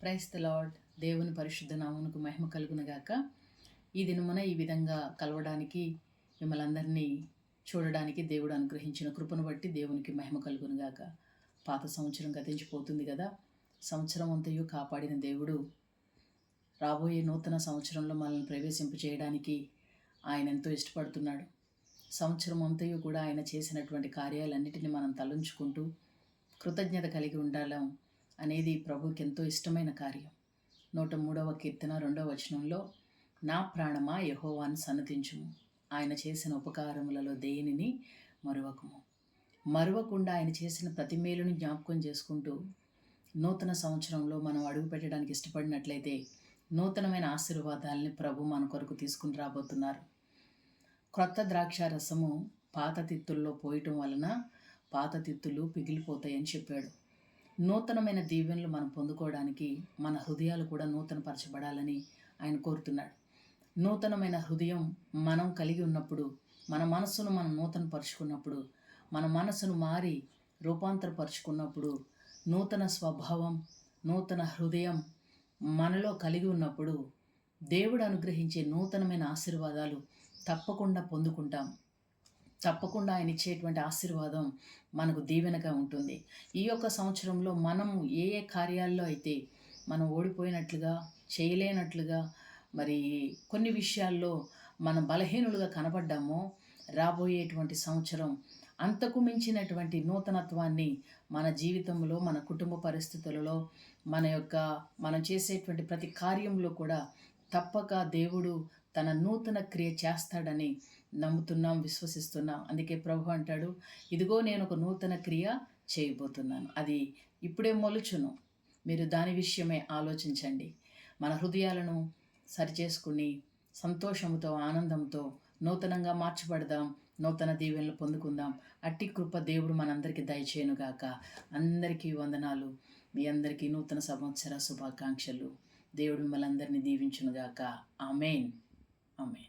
Price the lord దేవుని పరిశుద్ధ నామునకు మహిమ కలుగునగాక ఈ దినమున ఈ విధంగా కలవడానికి మిమ్మల్ని అందరినీ చూడడానికి దేవుడు అనుగ్రహించిన కృపను బట్టి దేవునికి మహిమ కలుగునుగాక పాత సంవత్సరం గతించిపోతుంది కదా. సంవత్సరం అంతయు కాపాడిన దేవుడు రాబోయే నూతన సంవత్సరంలో మనల్ని ప్రవేశింపచేయడానికి ఆయన ఎంతో ఇష్టపడుతున్నాడు. సంవత్సరం అంతయు కూడా ఆయన చేసినటువంటి కార్యాలన్నిటిని మనం తలంచుకుంటూ కృతజ్ఞత కలిగి ఉండాలం. అనేది ప్రభుకి ఎంతో ఇష్టమైన కార్యం. నూట మూడవ కీర్తన రెండవ వచనంలో నా ప్రాణమా యహోవాను సన్నతించుము. ఆయన చేసిన ఉపకారములలో దేనిని మరువకము? మరువకుండా ఆయన చేసిన ప్రతి మేలుని జ్ఞాపకం చేసుకుంటూ నూతన సంవత్సరంలో మనం అడుగు పెట్టడానికి ఇష్టపడినట్లయితే నూతనమైన ఆశీర్వాదాలని ప్రభు మన కొరకు తీసుకుని రాబోతున్నారు. క్రొత్త ద్రాక్ష రసము పాత తిత్తుల్లో పోయటం వలన పాత తిత్తులు పిగిలిపోతాయని చెప్పాడు. నూతనమైన దీవెనలు మనం పొందుకోవడానికి మన హృదయాలు కూడా నూతనపరచబడాలని ఆయన కోరుతున్నాడు. నూతనమైన హృదయం మనం కలిగి ఉన్నప్పుడు మన మనస్సును మనం నూతనపరుచుకున్నప్పుడు మన మనసును మారి రూపాంతరపరుచుకున్నప్పుడు నూతన స్వభావం నూతన హృదయం మనలో కలిగి ఉన్నప్పుడు దేవుడు అనుగ్రహించే నూతనమైన ఆశీర్వాదాలు తప్పకుండా పొందుకుంటాం. తప్పకుండా ఆయన ఇచ్చేటువంటి ఆశీర్వాదం మనకు దీవెనగా ఉంటుంది. ఈ యొక్క సంవత్సరంలో మనం ఏ ఏ కార్యాల్లో అయితే మనం ఓడిపోయినట్లుగా చేయలేనట్లుగా మరి కొన్ని విషయాల్లో మనం బలహీనులుగా కనపడ్డామో రాబోయేటువంటి సంవత్సరం అంతకు మించినటువంటి నూతనత్వాన్ని మన జీవితంలో మన కుటుంబ పరిస్థితులలో మన యొక్క మనం చేసేటువంటి ప్రతి కార్యంలో కూడా తప్పక దేవుడు తన నూతన క్రియ చేస్తాడని నమ్ముతున్నాం విశ్వసిస్తున్నాం. అందుకే ప్రభు అంటాడు ఇదిగో నేను ఒక నూతన క్రియ చేయబోతున్నాను. అది ఇప్పుడే మొలుచును. మీరు దాని విషయమే ఆలోచించండి. మన హృదయాలను సరిచేసుకుని సంతోషంతో ఆనందంతో నూతనంగా మార్చబడదాం. నూతన దీవెనలు పొందుకుందాం. అట్టి కృప దేవుడు మనందరికీ దయచేయనుగాక. అందరికీ వందనాలు. మీ అందరికీ నూతన సంవత్సర శుభాకాంక్షలు. దేవుడు మిమ్మల్ని అందరినీ దీవించునుగాక. ఆమెన్. ఆమెన్